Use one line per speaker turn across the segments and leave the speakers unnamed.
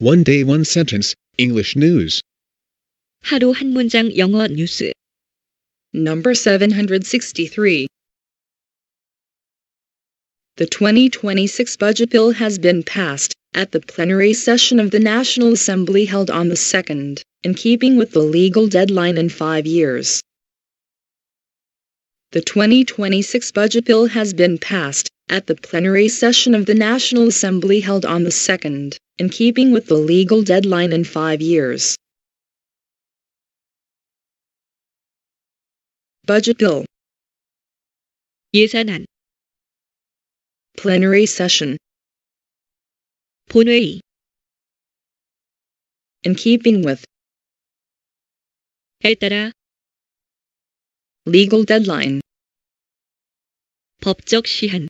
One day, one sentence, English news.
하루 한 문장 영어 뉴스.
Number 763. The 2026 budget bill has been passed at the plenary session of the National Assembly held on the 2nd, in keeping with the legal deadline in five years. The 2026 budget bill has been passed at the plenary session of the National Assembly held on the 2nd, in keeping with the legal deadline in five years. Budget bill,
예산안,
plenary session,
본회의,
in keeping with
에 따라
legal deadline,
법적 시한,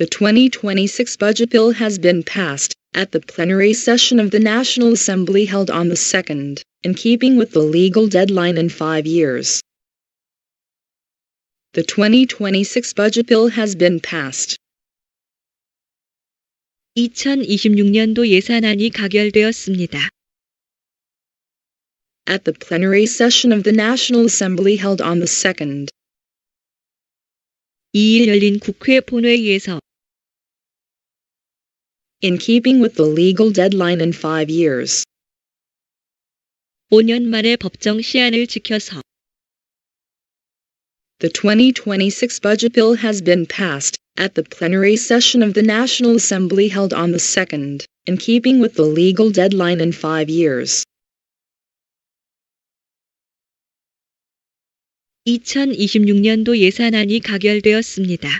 The 2026 budget bill has been passed at the plenary session of the National Assembly held on the 2nd, in keeping with the legal deadline in five years. The 2026 budget bill has been passed
2026년도 예산안이 가결되었습니다.
at the plenary session of the National Assembly held on the 2nd.
2일 열린 국회 본회의에서
in keeping with the legal deadline in five years.
5년 만에 법정 시한을 지켜서
The 2026 budget bill has been passed at the plenary session of the National Assembly held on the 2nd, in keeping with the legal deadline in five years.
2026년도 예산안이 가결되었습니다.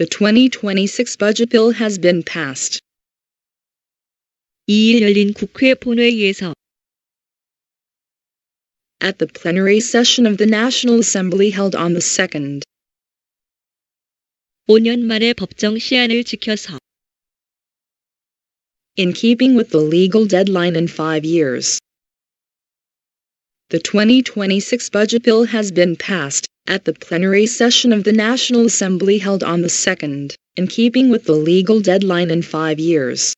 The 2026 budget bill has been passed
2일 열린 국회 본회의에서
at the plenary session of the National Assembly held on the 2nd.
5년 만에 법정 시한을 지켜서
in keeping with the legal deadline in five years. The 2026 budget bill has been passed at the plenary session of the National Assembly held on the 2nd, in keeping with the legal deadline in five years.